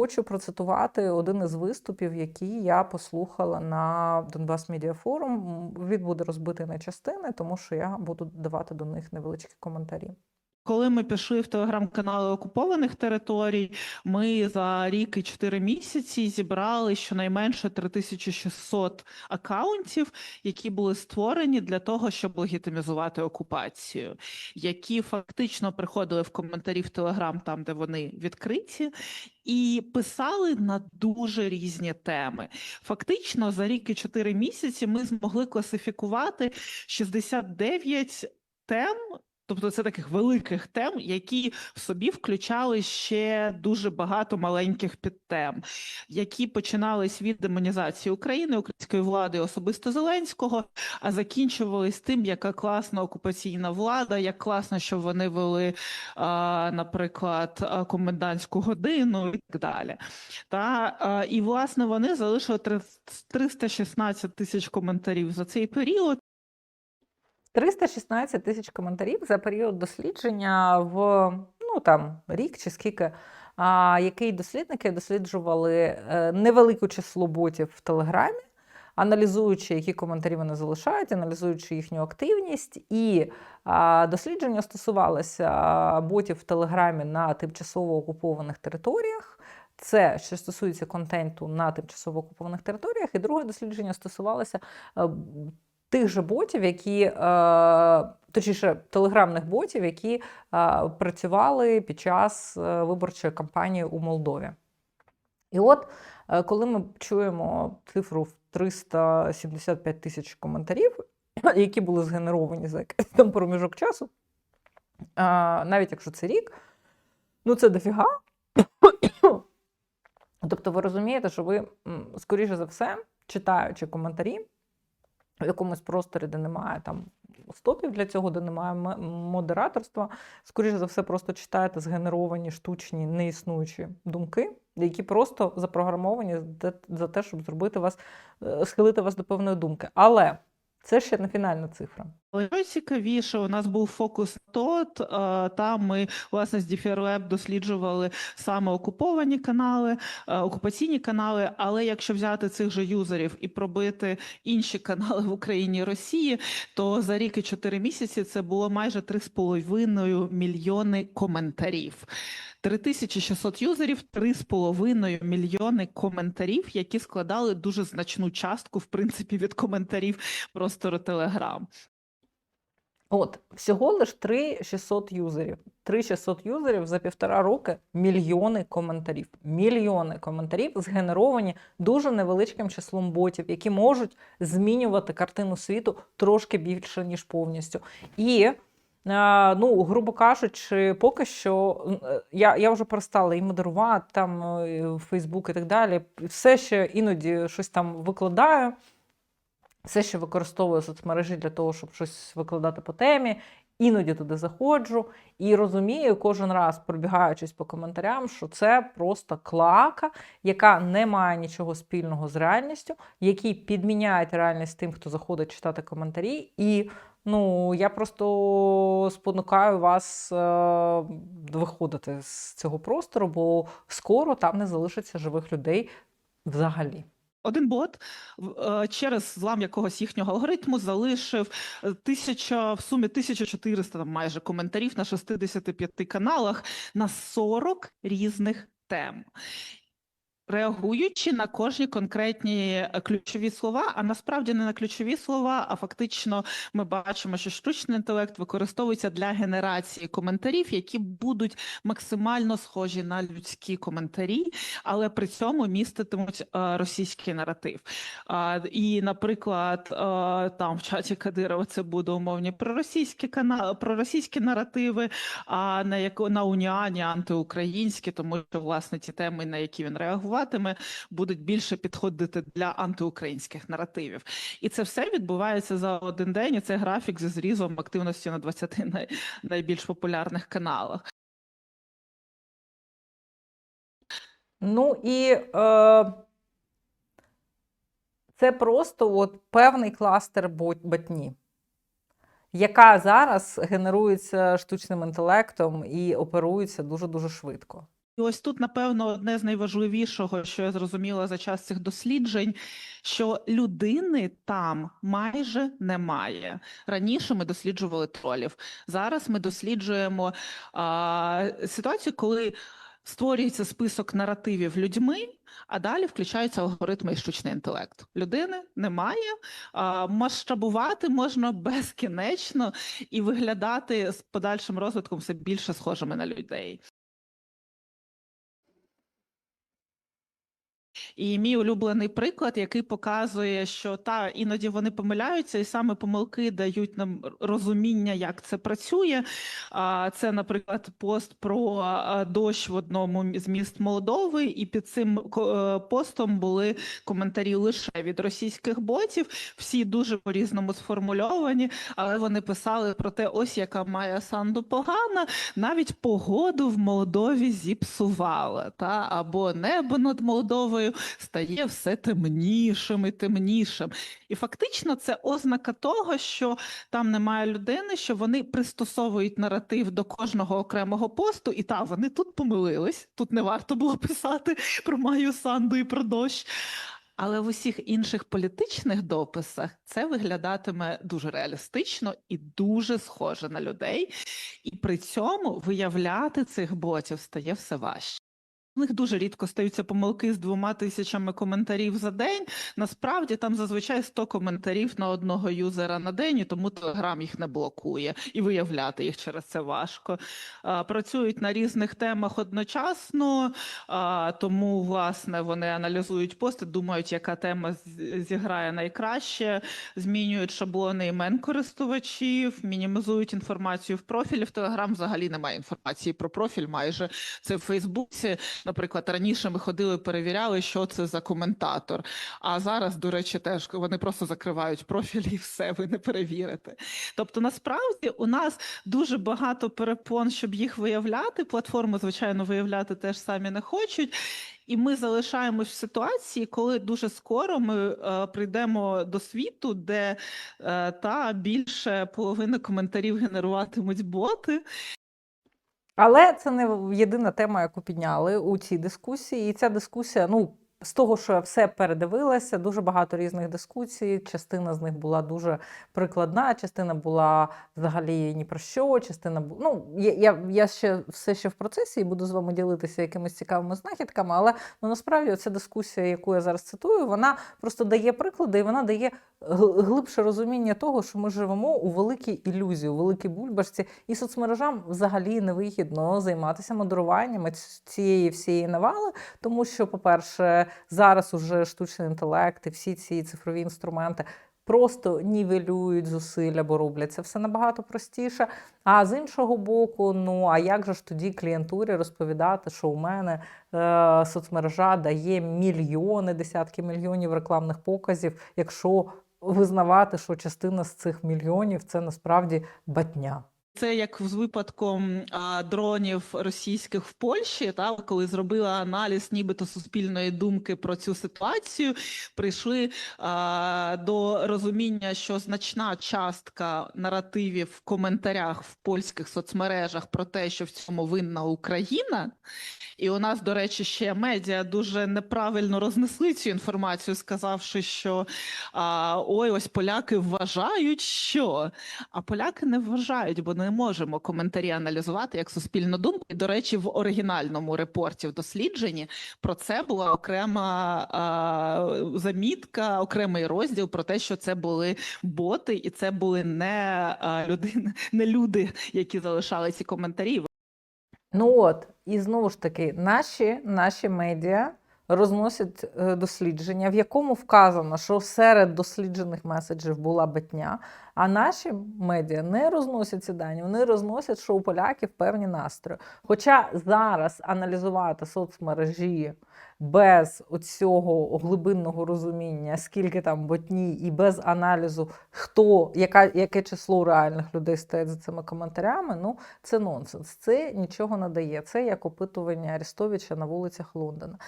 Хочу процитувати один із виступів, який я послухала на Донбас Медіа Форум. Він буде розбитий на частини, тому що я буду давати до них невеличкі коментарі. Коли ми пішли в телеграм-канали окупованих територій, ми за рік і 4 місяці зібрали щонайменше 3600 акаунтів, які були створені для того, щоб легітимізувати окупацію, які фактично приходили в коментарі в Телеграм, там де вони відкриті, і писали на дуже різні теми. Фактично, за рік і 4 місяці ми змогли класифікувати 69 тем. Тобто це таких великих тем, які в собі включали ще дуже багато маленьких підтем, які починались від демонізації України, української влади, особисто Зеленського, а закінчувались тим, яка класна окупаційна влада, як класно, що вони вели, наприклад, комендантську годину і так далі. Та і власне вони залишили три- 316 тисяч коментарів за цей період. 316 тисяч коментарів за період дослідження в ну там рік чи скільки, а, який дослідники досліджували е, невелику число ботів в Телеграмі, аналізуючи, які коментарі вони залишають, аналізуючи їхню активність. І а, дослідження стосувалося ботів в Телеграмі на тимчасово окупованих територіях. Це що стосується контенту на тимчасово окупованих територіях, і друге дослідження стосувалося е, тих же ботів, які, е, точніше, телеграмних ботів, які е, працювали під час е, виборчої кампанії у Молдові. І от, коли ми чуємо цифру в 375 тисяч коментарів, які були згенеровані за якийсь там проміжок часу, навіть якщо це рік, ну це дофіга. Тобто ви розумієте, що ви, скоріше за все, читаючи коментарі, в якомусь просторі, де немає там стопів для цього, де немає модераторства, скоріше за все, просто читаєте згенеровані штучні неіснуючі думки, які просто запрограмовані за- за те, щоб зробити вас, е, схилити вас до певної думки. Але це ще не фінальна цифра. Але найцікавіше, у нас був фокус ТОТ. Там ми власне з DFR досліджували саме окуповані канали, окупаційні канали. Але якщо взяти цих же юзерів і пробити інші канали в Україні і Росії, то за рік і 4 місяці це було майже 3,5 мільйони коментарів. 3600 юзерів, 3,5 мільйони коментарів, які складали дуже значну частку, в принципі, від коментарів простору Телеграм. От, всього лиш 3600 юзерів. 3600 юзерів за півтора роки мільйони коментарів. Мільйони коментарів згенеровані дуже невеличким числом ботів, які можуть змінювати картину світу трошки більше, ніж повністю. І, ну, грубо кажучи, поки що е, я, я вже перестала і модерувати там е, в Фейсбук і так далі. Все ще іноді щось там викладаю. Все ще використовую соцмережі для того, щоб щось викладати по темі. Іноді туди заходжу і розумію кожен раз, пробігаючись по коментарям, що це просто клака, яка не має нічого спільного з реальністю, які підміняють реальність тим, хто заходить читати коментарі. І ну, я просто спонукаю вас е, виходити з цього простору, бо скоро там не залишиться живих людей взагалі. Один бот е, через злам якогось їхнього алгоритму залишив е, тисяча в сумі 1400 там майже коментарів на 65 каналах на 40 різних тем. Реагуючи на кожні конкретні е, ключові слова, а насправді не на ключові слова, а фактично ми бачимо, що штучний інтелект використовується для генерації коментарів, які будуть максимально схожі на людські коментарі, але при цьому міститимуть е, російський наратив. І, наприклад, е, там в чаті Кадирова це буде умовні проросійські канали, проросійські наративи, а на яко на уніані антиукраїнські, тому що власне ті теми, на які він реагуватиме, будуть більше підходити для антиукраїнських наративів. І це все відбувається за один день. І це графік зі зрізом активності на 20 най, найбільш популярних каналах. Ну і е, це просто от певний кластер ботні, яка зараз генерується штучним інтелектом і оперується дуже-дуже швидко. І ось тут, напевно, одне з найважливішого, що я зрозуміла за час цих досліджень, що людини там майже немає. Раніше ми досліджували тролів. Зараз ми досліджуємо а, ситуацію, коли створюється список наративів людьми, а далі включаються алгоритми і штучний інтелект. Людини немає. А, масштабувати можна безкінечно і виглядати з подальшим розвитком все більше схожими на людей. І мій улюблений приклад, який показує, що та іноді вони помиляються, і саме помилки дають нам розуміння, як це працює. А це, наприклад, пост про дощ в одному з міст Молдови, і під цим е, постом були коментарі лише від російських ботів. Всі дуже по-різному сформульовані, але вони писали про те, ось яка має санду погана, навіть погоду в Молдові зіпсувала, та або небо над Молдовою стає все темнішим і темнішим. І фактично це ознака того, що там немає людини, що вони пристосовують наратив до кожного окремого посту, і та вони тут помилились. Тут не варто було писати про маю санду і про дощ. Але в усіх інших політичних дописах це виглядатиме дуже реалістично і дуже схоже на людей, і при цьому виявляти цих ботів стає все важче. У них дуже рідко стаються помилки з двома тисячами коментарів за день. Насправді там зазвичай 100 коментарів на одного юзера на день, і тому Телеграм їх не блокує, і виявляти їх через це важко. А, Працюють на різних темах одночасно, а, тому власне вони аналізують пости, думають, яка тема зіграє найкраще, змінюють шаблони імен користувачів, мінімізують інформацію в профілі. В Телеграм взагалі немає інформації про профіль. Майже це в Фейсбуці. Наприклад, раніше ми ходили, перевіряли, що це за коментатор. А зараз, до речі, теж вони просто закривають профілі і все, ви не перевірите. Тобто, насправді у нас дуже багато перепон, щоб їх виявляти. Платформи, звичайно, виявляти теж самі не хочуть. І ми залишаємось в ситуації, коли дуже скоро ми е, прийдемо до світу, де е, та більше половини коментарів генеруватимуть боти. Але це не єдина тема, яку підняли у цій дискусії. І ця дискусія, ну. З того, що я все передивилася, дуже багато різних дискусій. Частина з них була дуже прикладна, частина була взагалі ні про що. Частина бу- ну, я, я, я ще все ще в процесі і буду з вами ділитися якимись цікавими знахідками. Але ну, насправді ця дискусія, яку я зараз цитую, вона просто дає приклади, і вона дає гл- глибше розуміння того, що ми живемо у великій ілюзії, у великій бульбашці, і соцмережам взагалі не вигідно займатися модеруванням цієї всієї навали, тому що, по-перше, зараз уже штучний інтелект і всі ці цифрові інструменти. Просто нівелюють зусилля, бо роблять це все набагато простіше. А з іншого боку, ну а як же ж тоді клієнтурі розповідати, що у мене е, соцмережа дає мільйони, десятки мільйонів рекламних показів, якщо визнавати, що частина з цих мільйонів це насправді батня. Це як з випадком а, дронів російських в Польщі, та коли зробила аналіз, нібито суспільної думки про цю ситуацію, прийшли а, до розуміння, що значна частка наративів в коментарях в польських соцмережах про те, що в цьому винна Україна. І у нас, до речі, ще медіа дуже неправильно рознесли цю інформацію, сказавши, що а, ой, ось поляки вважають, що а поляки не вважають, бо не можемо коментарі аналізувати як суспільну думку. І, до речі, в оригінальному репорті в дослідженні про це була окрема а, замітка, окремий розділ про те, що це були боти, і це були не а, людини, не люди, які залишали ці коментарі. Ну от, і знову ж таки, наші, наші медіа розносять е, дослідження, в якому вказано, що серед досліджених меседжів була бетня, а наші медіа не розносять ці дані, вони розносять, що у поляків певні настрої. Хоча зараз аналізувати соцмережі без оцього глибинного розуміння, скільки там ботні, і без аналізу, хто, яка, яке число реальних людей стоять за цими коментарями, ну це нонсенс. Це нічого не дає. Це як опитування Арестовича на вулицях Лондона.